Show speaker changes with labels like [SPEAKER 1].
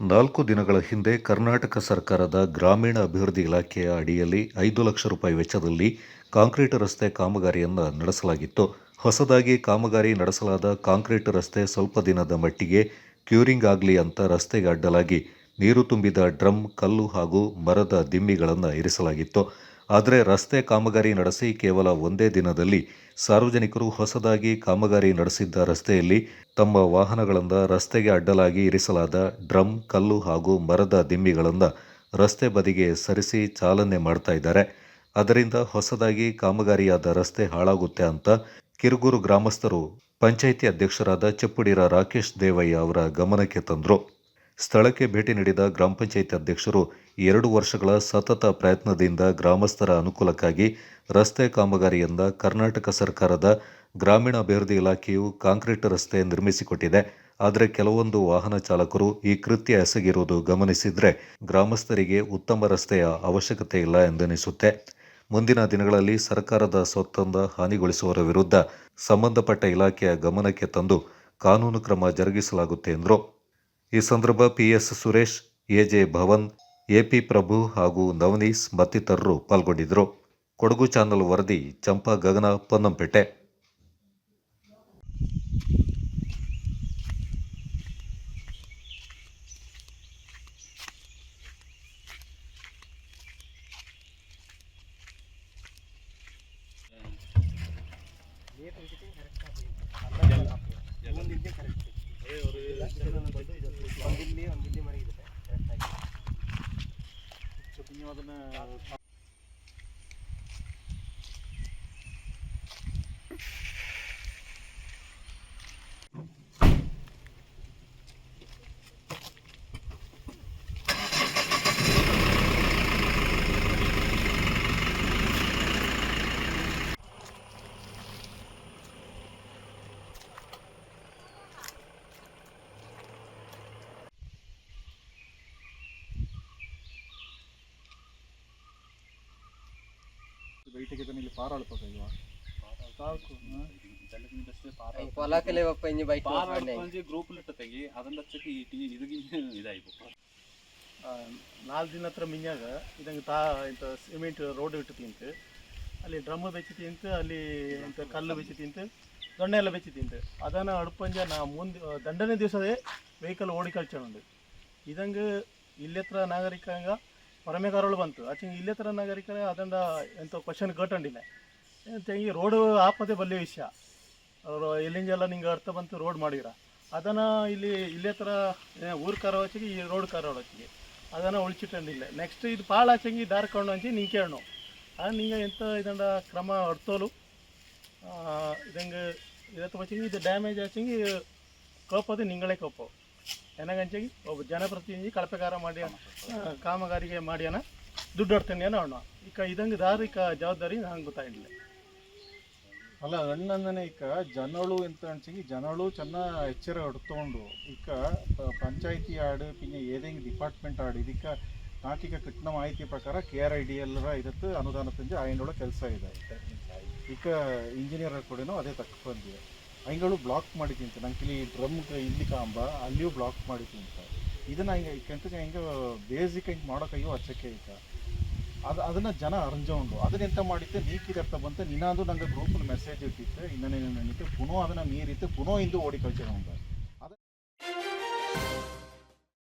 [SPEAKER 1] ನಾಲ್ಕು ದಿನಗಳ ಹಿಂದೆ ಕರ್ನಾಟಕ ಸರ್ಕಾರದ ಗ್ರಾಮೀಣ ಅಭಿವೃದ್ಧಿ ಇಲಾಖೆಯ ಅಡಿಯಲ್ಲಿ ಐದು ಲಕ್ಷ ರೂಪಾಯಿ ವೆಚ್ಚದಲ್ಲಿ ಕಾಂಕ್ರೀಟ್ ರಸ್ತೆ ಕಾಮಗಾರಿಯನ್ನು ನಡೆಸಲಾಗಿತ್ತು. ಹೊಸದಾಗಿ ಕಾಮಗಾರಿ ನಡೆಸಲಾದ ಕಾಂಕ್ರೀಟ್ ರಸ್ತೆ ಸ್ವಲ್ಪ ದಿನದ ಮಟ್ಟಿಗೆ ಕ್ಯೂರಿಂಗ್ ಆಗಲಿ ಅಂತ ರಸ್ತೆಗೆ ಅಡ್ಡಲಾಗಿ ನೀರು ತುಂಬಿದ ಡ್ರಮ್, ಕಲ್ಲು ಹಾಗೂ ಮರದ ದಿಮ್ಮಿಗಳನ್ನು ಇರಿಸಲಾಗಿತ್ತು. ಆದರೆ ರಸ್ತೆ ಕಾಮಗಾರಿ ನಡೆಸಿ ಕೇವಲ ಒಂದೇ ದಿನದಲ್ಲಿ ಸಾರ್ವಜನಿಕರು ಹೊಸದಾಗಿ ಕಾಮಗಾರಿ ನಡೆಸಿದ್ದ ರಸ್ತೆಯಲ್ಲಿ ತಮ್ಮ ವಾಹನಗಳಿಂದ ರಸ್ತೆಗೆ ಅಡ್ಡಲಾಗಿ ಇರಿಸಲಾದ ಡ್ರಮ್, ಕಲ್ಲು ಹಾಗೂ ಮರದ ದಿಮ್ಮಿಗಳಿಂದ ರಸ್ತೆ ಬದಿಗೆ ಸರಿಸಿ ಚಾಲನೆ ಮಾಡ್ತಾ ಇದ್ದಾರೆ. ಅದರಿಂದ ಹೊಸದಾಗಿ ಕಾಮಗಾರಿಯಾದ ರಸ್ತೆ ಹಾಳಾಗುತ್ತೆ ಅಂತ ಕಿರುಗೂರು ಗ್ರಾಮಸ್ಥರು, ಪಂಚಾಯಿತಿ ಅಧ್ಯಕ್ಷರಾದ ಚಪ್ಪುಡಿರ ರಾಕೇಶ್ ದೇವಯ್ಯ ಅವರ ಗಮನಕ್ಕೆ ತಂದರು. ಸ್ಥಳಕ್ಕೆ ಭೇಟಿ ನೀಡಿದ ಗ್ರಾಮ ಪಂಚಾಯಿತಿ ಅಧ್ಯಕ್ಷರು ಎರಡು ವರ್ಷಗಳ ಸತತ ಪ್ರಯತ್ನದಿಂದ ಗ್ರಾಮಸ್ಥರ ಅನುಕೂಲಕ್ಕಾಗಿ ರಸ್ತೆ ಕಾಮಗಾರಿಯಿಂದ ಕರ್ನಾಟಕ ಸರ್ಕಾರದ ಗ್ರಾಮೀಣಾಭಿವೃದ್ಧಿ ಇಲಾಖೆಯು ಕಾಂಕ್ರೀಟ್ ರಸ್ತೆ ನಿರ್ಮಿಸಿಕೊಟ್ಟಿದೆ. ಆದರೆ ಕೆಲವೊಂದು ವಾಹನ ಚಾಲಕರು ಈ ಕೃತ್ಯ ಎಸಗಿರುವುದು ಗಮನಿಸಿದರೆ ಗ್ರಾಮಸ್ಥರಿಗೆ ಉತ್ತಮ ರಸ್ತೆಯ ಅವಶ್ಯಕತೆ ಇಲ್ಲ ಎಂದೆನಿಸುತ್ತೆ. ಮುಂದಿನ ದಿನಗಳಲ್ಲಿ ಸರ್ಕಾರದ ಸೊತ್ತಂದ ಹಾನಿಗೊಳಿಸುವವರ ವಿರುದ್ಧ ಸಂಬಂಧಪಟ್ಟ ಇಲಾಖೆಯ ಗಮನಕ್ಕೆ ತಂದು ಕಾನೂನು ಕ್ರಮ ಜರುಗಿಸಲಾಗುತ್ತೆ ಎಂದರು. ಈ ಸಂದರ್ಭ PS Suresh, AJ Bhavan, AP Prabhu ಹಾಗೂ ನವನೀಸ್ ಮತ್ತಿತರರು ಪಾಲ್ಗೊಂಡಿದ್ದರು. ಕೊಡಗು ಚಾನಲ್ ವರದಿ, ಚಂಪಾ ಗಗನ, ಪೊನ್ನಂಪೇಟೆ.
[SPEAKER 2] anladım he. ఏదైనా వెళ్ళి పారాడిపోతాయి ఇక ಸಾಕು
[SPEAKER 3] పొలాకలే ఒప్పంది బయట
[SPEAKER 4] ಪಾರಾಡ್ಕೊಂಡಿ ಗ್ರೂಪ್ ಇಟ್ಟು ತೆಗಿ ಅದನ್ನ ಹಚ್ಚಕ್ಕೆ ಈ ಟಿ ಇದಕ್ಕೆ ಇದಾಯ್ತು
[SPEAKER 2] ನಾಲ್ಕು ದಿನ ಹತ್ರ ಮಿಂಜಾಗ ಇದಂಗೆ ತಾ ಇಂಥ ಸಿಮೆಂಟ್ ರೋಡ್ ಇಟ್ಟು ತಿಂತು ಅಲ್ಲಿ ಡ್ರಮ್ ಬೆಚ್ಚಿ ತಿಂತು ಅಲ್ಲಿ ಇಂಥ ಕಲ್ಲು ಬೆಚ್ಚಿ ತಿಂತು ದೊಣ್ಣೆ ಎಲ್ಲ ಬೆಚ್ಚಿ ತಿಂತು ಅದನ್ನು ಅಡುಪಂಜ ನಾ ಮುಂದೆ ದಂಡನೆ ದಿವಸದೇ ವೆಹಿಕಲ್ ಓಡಿ ಕಳ್ಚೊಂಡು ಇದಂಗೆ ಇಲ್ಲೆತ್ರ ನಾಗರಿಕಂಗ ಪರಮೇಕಾರೋಳು ಬಂತು. ಆಚೆ ಥರ ನಾಗರಿಕರೆ ಅದಂಡ ಎಂಥ ಕ್ವಶನ್ ಕಟ್ಟಂಡಿಲ್ಲ ಎಂತ ಈ ರೋಡ್ ಆಪದೆ ಬಲ್ಲೆ ವಿಷಯ. ಅವರು ಎಲ್ಲಿಂದೆಲ್ಲ ನಿಂಗೆ ಅರ್ಥ ಬಂತು ರೋಡ್ ಮಾಡಿರ ಅದನ್ನು ಇಲ್ಲಿ ಇಲ್ಲೇ ಥರ ಊರು ಕಾರೋಚಿಗೆ ಈ ರೋಡ್ ಕಾರೋಚಿಗೆ ಅದನ್ನು ಉಳಿಸಿಟ್ಟಂಡಿಲ್ಲ ನೆಕ್ಸ್ಟ್ ಇದು ಭಾಳ ಆಚಂಗಿ ದಾರಿ ಕೊಂಡು ಹಂಚಿ ನಿಂಗೆ ಕೇಳೋ ನಿಂಗೆ ಎಂಥ ಇದಂಡ ಕ್ರಮ ಅಡ್ತೋಲು ಇದಂಗೆ ಇದತ್ತು ವಚ್ಚಿಗೆ ಇದು ಡ್ಯಾಮೇಜ್ ಆಚಂಗಿ, ಕೋಪದು ನಿಂಗಳೇ ಕೋಪ. ಎನಗಂಚಗಿ ಒಬ್ಬ ಜನಪ್ರತಿನಿಧಿ ಕಳಪೆಗಾರ ಮಾಡಿ ಕಾಮಗಾರಿಗೆ ಮಾಡ್ಯಾನ ದುಡ್ಡು ಹೊಡ್ತೇನೆ ಏನೋ ಅಣ್ಣ. ಈಗ ಇದಂಗೆ ದಾರಿ ಜವಾಬ್ದಾರಿ ನಂಗೆ ಗೊತ್ತಾಗಿಲ್ಲ.
[SPEAKER 5] ಅಲ್ಲ, ಅಣ್ಣಂದನೆ ಈಗ ಜನಳು ಎಂತ ಅನ್ಸಂಗಿ ಜನಳು ಚೆನ್ನ ಎಚ್ಚರ ಹಿಡ್ಕೊಂಡು, ಈಗ ಪಂಚಾಯತಿ ಆಡು, ಪಿನ್ನ ಏದೇಂಗ್ ಡಿಪಾರ್ಟ್ಮೆಂಟ್ ಆಡು ಇದಕ್ಕೆ ನಾಕೀಗ ಕಟ್ಟಿನ ಮಾಹಿತಿ ಪ್ರಕಾರ ಕೆ ಆರ್ ಐ ಡಿ ಎಲ್ಲರ ಇದತ್ತು ಅನುದಾನ ತಂದು ಆಯಂಡೊಳ ಕೆಲಸ ಇದೆ. ಈಗ ಇಂಜಿನಿಯರ್ ಕೂಡ ಅದೇ ತಕ್ಕ ಬಂದಿದೆ. ಅಯ್ಗಳು ಬ್ಲಾಕ್ ಮಾಡಿ ತಿಂತ ನಂಗೆ ಡ್ರಮ್ ಇಲ್ಲಿ ಕಾಂಬ, ಅಲ್ಲಿಯೂ ಬ್ಲಾಕ್ ಮಾಡಿ ತಿಂತ ಇದನ್ನ ಹಿಂಗೆ ಕೆಂತ ಹಿಂಗೆ ಬೇಸಿಕ್ ಹಿಂಗೆ ಮಾಡೋಕಯ್ಯೋ ಅಚ್ಚಕ್ಕೆ ಈಗ ಅದು ಅದನ್ನ ಜನ ಅರ್ಜೌಂಡು ಅದನ್ನೆಂತ ಮಾಡಿದ್ದೆ? ನೀಕಿದರ್ತ ಬಂತ. ನಿನಾದು ನಂಗೆ ಗ್ರೂಪಲ್ಲಿ ಮೆಸೇಜ್ ಇಟ್ಟಿತ್ತು ಇನ್ನೇನೇನು ನಡೀತು ಪುನಃ ಅದನ್ನು ಮೀರಿತ್ತು ಪುನಃ ಇಂದು ಓಡಿ ಕಳ್ಸಿರೋ